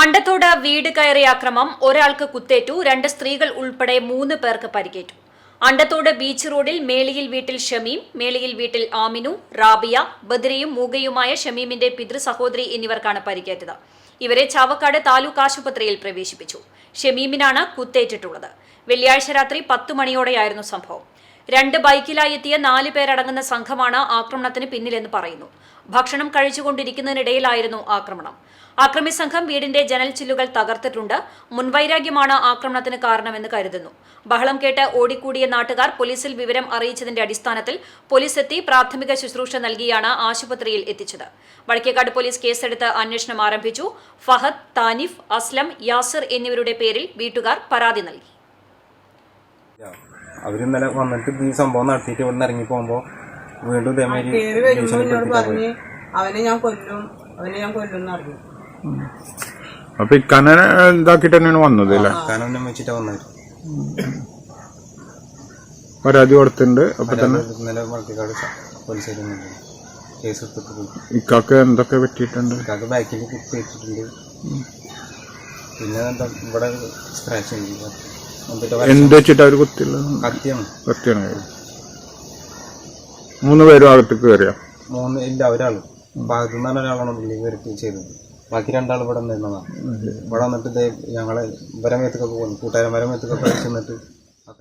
അണ്ടത്തോട് വീട് കയറിയ അക്രമം ഒരാൾക്ക് കുത്തേറ്റു രണ്ട് സ്ത്രീകൾ ഉൾപ്പെടെ മൂന്ന് പേർക്ക് പരിക്കേറ്റു. അണ്ടത്തോട് ബീച്ച് റോഡിൽ മേളിയിൽ വീട്ടിൽ ഷമീം മേളിയിൽ വീട്ടിൽ ആമിനു റാബിയ ബദ്രയും മൂകയുമായ ഷമീമിന്റെ പിതൃ സഹോദരി എന്നിവർക്കാണ് പരിക്കേറ്റത്. ഇവരെ ചാവക്കാട് താലൂക്ക് ആശുപത്രിയിൽ പ്രവേശിപ്പിച്ചു. ഷമീമിനാണ് കുത്തേറ്റിട്ടുള്ളത്. വെള്ളിയാഴ്ച രാത്രി പത്തു മണിയോടെയായിരുന്നു സംഭവം. രണ്ട് ബൈക്കിലായി എത്തിയ നാല് പേരടങ്ങുന്ന സംഘമാണ് ആക്രമണത്തിന് പിന്നിലെന്ന് പറയുന്നു. ഭക്ഷണം കഴിച്ചുകൊണ്ടിരിക്കുന്നതിനിടയിലായിരുന്നു ആക്രമണം. ആക്രമി സംഘം വീടിന്റെ ജനൽ ചില്ലുകൾ തകർത്തിട്ടുണ്ട്. മുൻവൈരാഗ്യമാണ് ആക്രമണത്തിന് കാരണമെന്ന് കരുതുന്നു. ബഹളം കേട്ട് ഓടിക്കൂടിയ നാട്ടുകാർ പോലീസിൽ വിവരം അറിയിച്ചതിന്റെ അടിസ്ഥാനത്തിൽ പോലീസ് എത്തി പ്രാഥമിക ശുശ്രൂഷ നൽകിയാണ് ആശുപത്രിയിൽ എത്തിച്ചത്. വടക്കേക്കാട് പോലീസ് കേസെടുത്ത് അന്വേഷണം ആരംഭിച്ചു. ഫഹദ് താനിഫ് അസ്ലം യാസിർ എന്നിവരുടെ പേരിൽ വീട്ടുകാർ പരാതി നൽകി. അവരിന്നലെ വന്നിട്ട് ഈ സംഭവം നടത്തിയിട്ട് ഇവിടെ ഇറങ്ങി പോകുമ്പോ വീണ്ടും ഇതേമാതിരി പറഞ്ഞ് അവനെ ഞാൻ കൊല്ലും അവനെ ഞാൻ കൊല്ലും എന്ന് പറഞ്ഞു. അപ്പൊ കനന ഇതാക്കിട്ട് തന്നെയാണ് വന്നത് അല്ലേ? കാരണം വെച്ചിട്ടാ വന്നത്. പരാതി കൊടുത്തിട്ടുണ്ട്. അപ്പൊ തന്നെ ഇന്നലെ മൾട്ടിക്കാട് പോലീസ് സ്റ്റേഷനിൽ കേസ് എടുത്തിട്ട് പോയി. ഇക്കാക്ക് എന്തൊക്കെ പറ്റിയിട്ടുണ്ട്? ഇക്കാക്ക് ബാക്കിൽ കുത്തി വെച്ചിട്ടുണ്ട്. പിന്നെ എന്താ ഇവിടെ സ്ക്രാച്ച് ഉണ്ട്. എന്ത് വെച്ചിട്ട് അവർ കുത്തില്ല കത്തിയാണ്. കത്തിയാണ്. മൂന്ന് പേരും അകത്തേക്ക് കയറിയാ മൂന്ന് ഇല്ല ഒരാൾ. ഭാഗത്തു നിന്നാണ് ഒരാളാണ് കയറി ചെയ്തത്. ബാക്കി രണ്ടാൾ ഇവിടെ നിന്നതാണ് ഇവിടെ വന്നിട്ട് ഞങ്ങളെ വരമേത്തൊക്കെ പോകുന്നു. കൂട്ടുകാരൻ വരമേത്തൊക്കെ ചെന്നിട്ട്